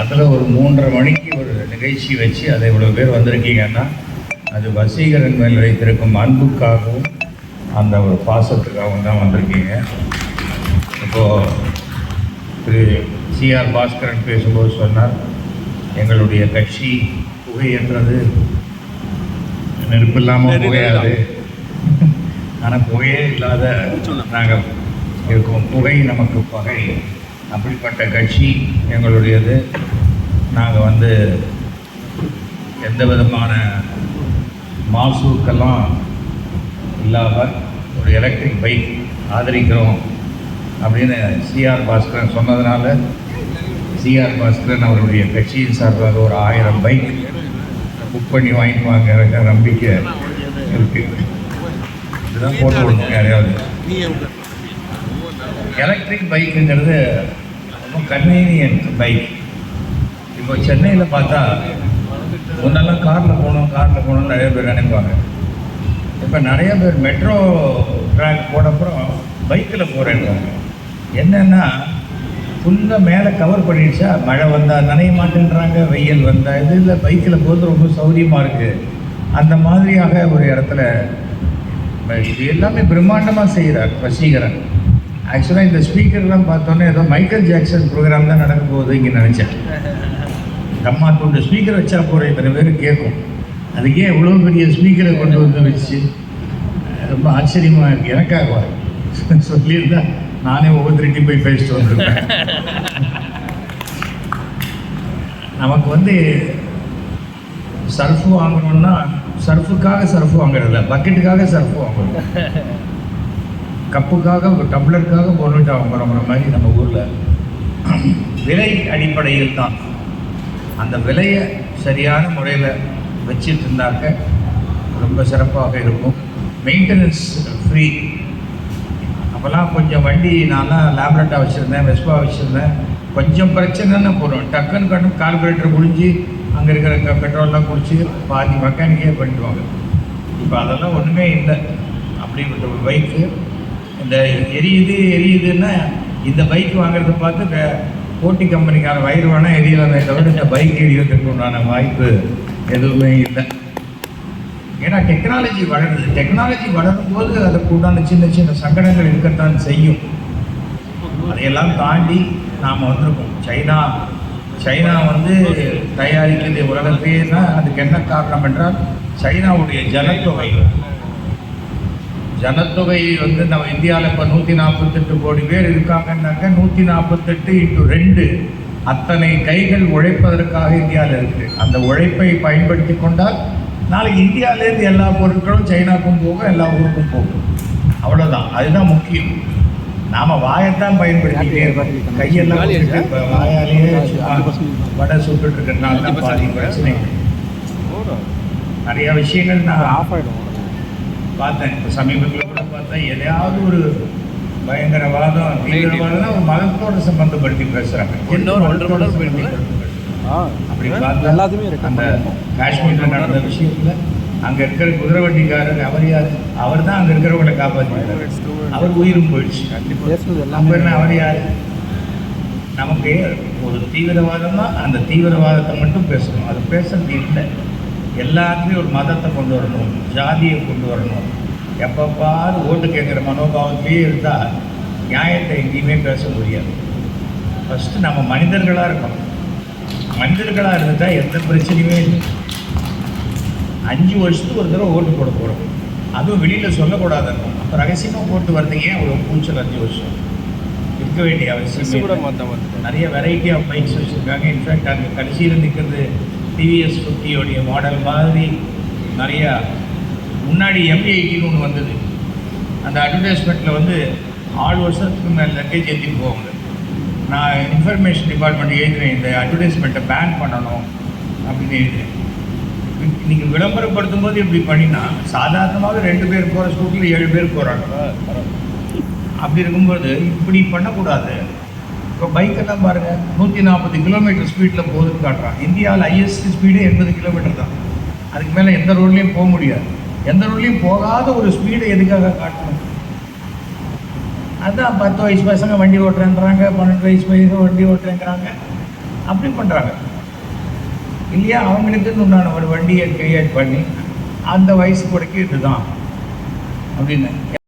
அதில் ஒரு மூன்றரை மணிக்கு ஒரு நிகழ்ச்சி வச்சு அதை இவ்வளோ பேர் வந்திருக்கீங்கன்னா அது வசீகரன் மேல் வைத்திருக்கும் அன்புக்காகவும் அந்த ஒரு பாசத்துக்காகவும் தான் வந்திருக்கீங்க. இப்போது திரு சிஆர் பாஸ்கரன் பேசும்போது சொன்னார் எங்களுடைய கட்சி புகையற்றது. நெருப்பு இல்லாமல் புகையாது. ஆனால் புகையே இல்லாத நாங்கள் இருக்கோம். புகை நமக்கு பகை. அப்படிப்பட்ட கட்சி எங்களுடையது. நாங்கள் வந்து எந்த விதமான மாசுக்கெல்லாம் இல்லாமல் ஒரு எலக்ட்ரிக் பைக் ஆதரிக்கிறோம் அப்படின்னு சிஆர் பாஸ்கரன் சொன்னதுனால சிஆர் பாஸ்கரன் அவருடைய கட்சியின் சார்பாக ஒரு ஆயிரம் பைக் புக் பண்ணி வாங்கிட்டு வாங்க நம்பிக்கை இருக்குது இதுதான் போட்டு விடணும் யாரையாவது. எலக்ட்ரிக் பைக்குங்கிறது இப்போ கன்வீனியன்ட் பைக் இப்போ சென்னையில் பார்த்தா முன்னெல்லாம் காரில் போகணும் காரில் போகணும்னு நிறைய பேர் நினைப்பாங்க. இப்போ நிறைய பேர் மெட்ரோ ட்ராக் போனப்புறம் பைக்கில் போகிறேன்றாங்க என்னென்னா ஃபுல்லாக மேலே கவர் பண்ணிடுச்சா மழை வந்தால் நனைய மாட்டேன்றாங்க வெயில் வந்தால் இது இல்லை பைக்கில் போகிறது ரொம்ப சௌரியமாக இருக்குது அந்த மாதிரியாக ஒரு இடத்துல இது எல்லாமே பிரம்மாண்டமாக செய்கிறார் வசீகரன். ஆக்சுவலாக இந்த ஸ்பீக்கர்லாம் பார்த்தோன்னே ஏதோ மைக்கேல் ஜாக்சன் ப்ரோக்ராம் தான் நடக்க போகுது இங்கே நினச்சேன். அம்மா கொண்டு ஸ்பீக்கர் வச்சா போகிற இத்தனை பேர் கேட்கும். அதுக்கே இவ்வளோ பெரிய ஸ்பீக்கரை கொண்டு வந்து வச்சு? ரொம்ப ஆச்சரியமாக இருக்குது எனக்காக சொல்லியிருந்தா நானே ஒவ்வொருத்தருக்கும் போய் பேசிட்டு வந்துருக்கேன் நமக்கு வந்து சர்ஃப் வாங்கணும்னா சர்ஃபுக்காக சர்ஃப் வாங்குறதில்ல பக்கெட்டுக்காக சர்ஃப் வாங்கணும். கப்புக்காக ஒரு டம்ளருக்காக பொருட்டா போகிற மாதிரி நம்ம ஊரில் விலை அடிப்படையில் தான். அந்த விலையை சரியான முறையில் வச்சுட்டு இருந்தாக்க ரொம்ப சிறப்பாக இருக்கும். மெயின்டெனன்ஸ் ஃப்ரீ அப்போல்லாம் கொஞ்சம் வண்டி நான்லாம் லேப்ரட்டா வச்சுருந்தேன் வெஸ்பா வச்சுருந்தேன். கொஞ்சம் பிரச்சனைன்னு போகிறோம் டக்குன்னு கட்டு கார்பரேட்டர் முடிஞ்சு அங்கே இருக்கிற பெட்ரோல்லாம் குடிச்சு பாதி மெக்கானிக்கே பண்ணிடுவாங்க. இப்போ அதெல்லாம் ஒன்றுமே இல்லை. அப்படிப்பட்ட ஒரு பைக்கு இந்த எரியுது எரியுதுன்னா இந்த பைக் வாங்குறத பார்த்து போட்டி கம்பெனிக்கார வயிறு வேணால் எரியலாமே தவிர இந்த பைக் எரியறதுக்கு உண்டான வாய்ப்பு எதுவுமே இல்லை. ஏன்னா டெக்னாலஜி வளருது. டெக்னாலஜி வளரும் போது அதுக்கு உண்டான சின்ன சின்ன சங்கடங்கள் இருக்கத்தான் செய்யும். அதையெல்லாம் தாண்டி நாம் வந்திருக்கோம். சைனா சைனா வந்து தயாரிக்கிறது தான் அதுக்கு என்ன காரணம் என்றால் சைனாவுடைய ஜனத்தொகை. ஜனத்தொகை வந்து நம்ம இந்தியாவில் இப்போ நூற்றி நாற்பத்தெட்டு கோடி பேர் இருக்காங்கன்னாக்க நூற்றி நாற்பத்தெட்டு இன்ட்டு ரெண்டு அத்தனை கைகள் உழைப்பதற்காக இந்தியாவில் இருக்குது. அந்த உழைப்பை பயன்படுத்தி கொண்டால் நாளைக்கு இந்தியாவிலேருந்து எல்லா பொருட்களும் சைனாக்கும் போகும் எல்லா ஊருக்கும் போகும். அவ்வளோதான் அதுதான் முக்கியம். நாம் வாயைத்தான் பயன்படுத்திட்டே இருக்கோம். கையெல்லாம் வாயாலேயே வடை சுட்டுட்டு இருக்கிறதுனால தான் பாதி பிரச்சனை. நிறைய விஷயங்கள் நான் ஆஃப் ஆகிடும் பார்த்தேன். இப்போ சமீபத்தில் கூட பார்த்தேன். எதையாவது ஒரு பயங்கரவாதம் தீவிரவாதம்னா ஒரு மதத்தோட சம்பந்தப்படுத்தி. ஆ அப்படி பார்த்தா எல்லாத்தையுமே இருக்கு. அந்த காஷ்மீரில் நடந்த விஷயத்துல அங்க இருக்கிற குதிரை வண்டிக்காரர் அவர் யார்? அவர் தான் அங்க இருக்கிறவங்களை காப்பாற்றினார் அவர் உயிரும் போயிடுச்சு. நம்ம என்ன அவர் யார்? நமக்கு ஒரு தீவிரவாதம் தான் அந்த தீவிரவாதத்தை மட்டும் பேசணும். அது பேசுறது இல்லை. எல்லாத்துலேயும் ஒரு மதத்தை கொண்டு வரணும் ஜாதியை கொண்டு வரணும். எப்போ பாரு ஓட்டு கேட்குற மனோபாவத்திலேயே இருந்தால் நியாயத்தை எங்கேயுமே பேச முடியாது. ஃபஸ்ட்டு நம்ம மனிதர்களாக இருக்கணும். மனிதர்களாக இருந்துட்டால் எந்த பிரச்சனையுமே இல்லை. அஞ்சு வருஷத்துக்கு ஒரு தடவை ஓட்டு போட போகிறோம் அதுவும் வெளியில் சொல்லக்கூடாது இருக்கும் அப்போ ரகசியமாக போட்டு வர்றதுக்கு ஏன் ஒரு கூச்சல் அஞ்சு வருஷம்? இருக்க வேண்டிய அவசியம் நிறைய வெரைட்டி ஆஃப் பைக்ஸ் வச்சுருக்காங்க. இன்ஃபேக்ட் அங்கே கடைசியில் நிற்கிறது டிவிஎஸ் ஃபிஃப்டியோடைய மாடல் மாதிரி நிறையா முன்னாடி எம்ஏ எயிட்டின்னு ஒன்று வந்தது. அந்த அட்வர்டைஸ்மெண்ட்டில் வந்து ஆறு வருஷத்துக்கு மேலே லக்கேஜ் ஏற்றிட்டு போவாங்க. நான் இன்ஃபர்மேஷன் டிபார்ட்மெண்ட் எழுதுகிறேன் இந்த அட்வர்டைஸ்மெண்ட்டை பேன் பண்ணணும் அப்படின்னு எழுதுகிறேன் நீங்கள் விளம்பரப்படுத்தும் போது இப்படி பண்ணினா சாதாரணமாக ரெண்டு பேர் போகிற ஸ்கூட்டில் ஏழு பேர் போகிறாங்க அப்படி இருக்கும்போது இப்படி பண்ணக்கூடாது. இப்போ பைக்கெல்லாம் பாருங்கள் நூற்றி நாற்பது கிலோமீட்டர் ஸ்பீடில் போகுதுன்னு காட்டுறான். இந்தியாவில் ஹையஸ்ட் ஸ்பீடு எண்பது கிலோமீட்டர் தான். அதுக்கு மேலே எந்த ரோட்லேயும் போக முடியாது. எந்த ரோட்லேயும் போகாத ஒரு ஸ்பீடை எதுக்காக காட்டணும்? அதான் பத்து வயசு பசங்க வண்டி ஓட்டுறேன்றாங்க பன்னெண்டு வயசு பையங்க வண்டி ஓட்டுறேங்கிறாங்க. அப்படி பண்ணுறாங்க இல்லையா? அவங்களுக்குன்னு உண்டான ஒரு வண்டியை கிரியேட் பண்ணி அந்த வயசு கூடக்கு இதுதான். அப்படின்னு